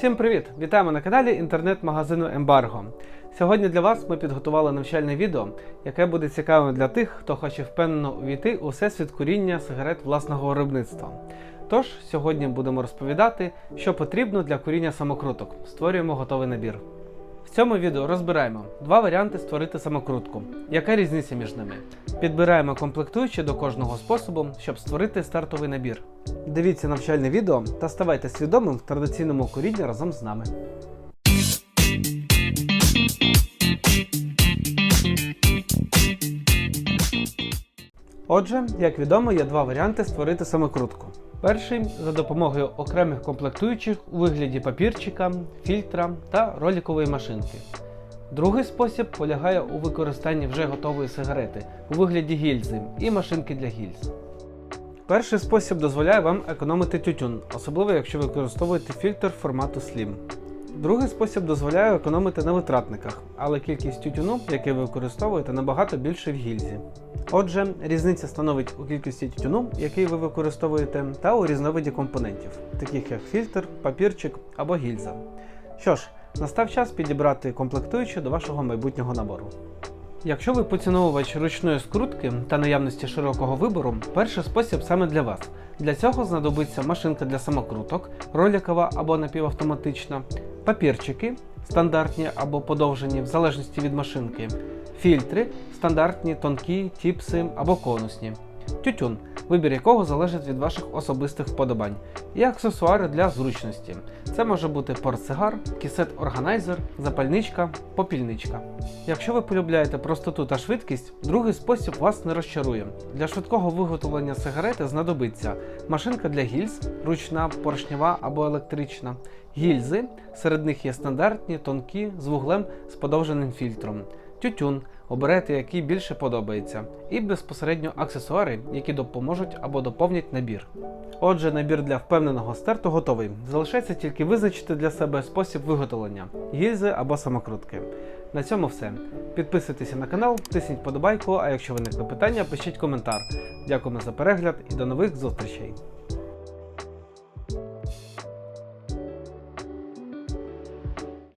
Всім привіт! Вітаємо на каналі інтернет-магазину Ембарго. Сьогодні для вас ми підготували навчальне відео, яке буде цікавим для тих, хто хоче впевнено увійти у всесвіт куріння сигарет власного виробництва. Тож сьогодні будемо розповідати, що потрібно для куріння самокруток. Створюємо готовий набір. В цьому відео розбираємо два варіанти створити самокрутку. Яка різниця між ними? Підбираємо комплектуючі до кожного способу, щоб створити стартовий набір. Дивіться навчальне відео та ставайте свідомим в традиційному курінні разом з нами. Отже, як відомо, є два варіанти створити самокрутку. Перший за допомогою окремих комплектуючих у вигляді папірчика, фільтра та роликової машинки. Другий спосіб полягає у використанні вже готової сигарети у вигляді гільзи і машинки для гільз. Перший спосіб дозволяє вам економити тютюн, особливо якщо використовуєте фільтр формату Slim. Другий спосіб дозволяє економити на витратниках, але кількість тютюну, який ви використовуєте, набагато більше в гільзі. Отже, різниця становить у кількості тютюну, який ви використовуєте, та у різновиді компонентів, таких як фільтр, папірчик або гільза. Що ж, настав час підібрати комплектуючі до вашого майбутнього набору. Якщо ви поціновувач ручної скрутки та наявності широкого вибору, перший спосіб саме для вас. Для цього знадобиться машинка для самокруток, роликова або напівавтоматична, папірчики, стандартні або подовжені в залежності від машинки, фільтри, стандартні, тонкі, тіпси або конусні, тютюн, вибір якого залежить від ваших особистих вподобань, і аксесуари для зручності. Це може бути портсигар, кісет-органайзер, запальничка, попільничка. Якщо ви полюбляєте простоту та швидкість, другий спосіб вас не розчарує. Для швидкого виготовлення сигарети знадобиться машинка для гільз, ручна, поршнева або електрична, гільзи, серед них є стандартні, тонкі, з вуглем з подовженим фільтром, тютюн, оберете, який більше подобається, і безпосередньо аксесуари, які допоможуть або доповнять набір. Отже, набір для впевненого старту готовий. Залишається тільки визначити для себе спосіб виготовлення гільзи або самокрутки. На цьому все. Підписуйтеся на канал, тисніть подобайку, а якщо виникли питання, пишіть коментар. Дякуємо за перегляд і до нових зустрічей!